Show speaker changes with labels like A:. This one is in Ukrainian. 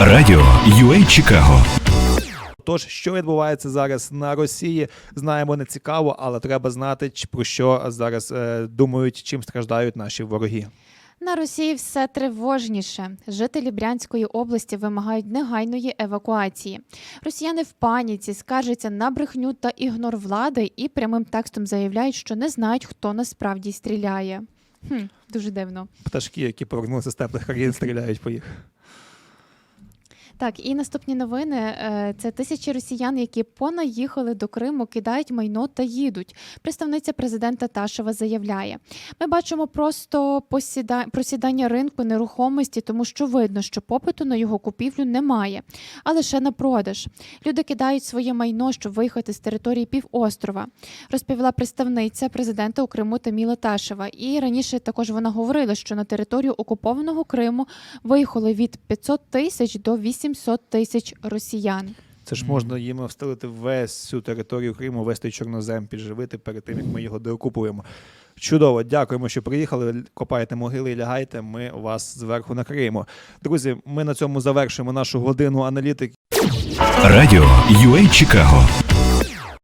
A: Радіо UA Чикаго
B: Тож, що відбувається зараз на Росії, знаємо не цікаво, але треба знати, про що зараз е, думають, чим страждають наші вороги.
C: На Росії все тривожніше. Жителі Брянської області вимагають негайної евакуації. Росіяни в паніці скаржаться на брехню та ігнор влади і прямим текстом заявляють, що не знають, хто насправді стріляє. Хм, дуже дивно.
B: Пташки, які повернулися з теплих країн, стріляють по їх.
C: Так, і наступні новини Е, це тисячі росіян, які понаїхали до Криму, кидають майно та їдуть. Представниця президента Ташева заявляє: ми бачимо просто посіда... просідання ринку нерухомості, тому що видно, що попиту на його купівлю немає, а лише на продаж. Люди кидають своє майно, щоб виїхати з території півострова, розповіла представниця президента у Криму Таміла Ташева. І раніше також вона говорила, що на територію окупованого Криму виїхало від 500 тисяч до 800 тисяч росіян.
B: Це ж можна їм встелити весь цю територію Криму, вести чорнозем, підживити перед тим, як ми його деокупуємо. Чудово, дякуємо, що приїхали. Копайте могили і лягайте. Ми вас зверху накриємо. Друзі, ми на цьому завершуємо нашу годину аналітики.
A: Радіо UA Чикаго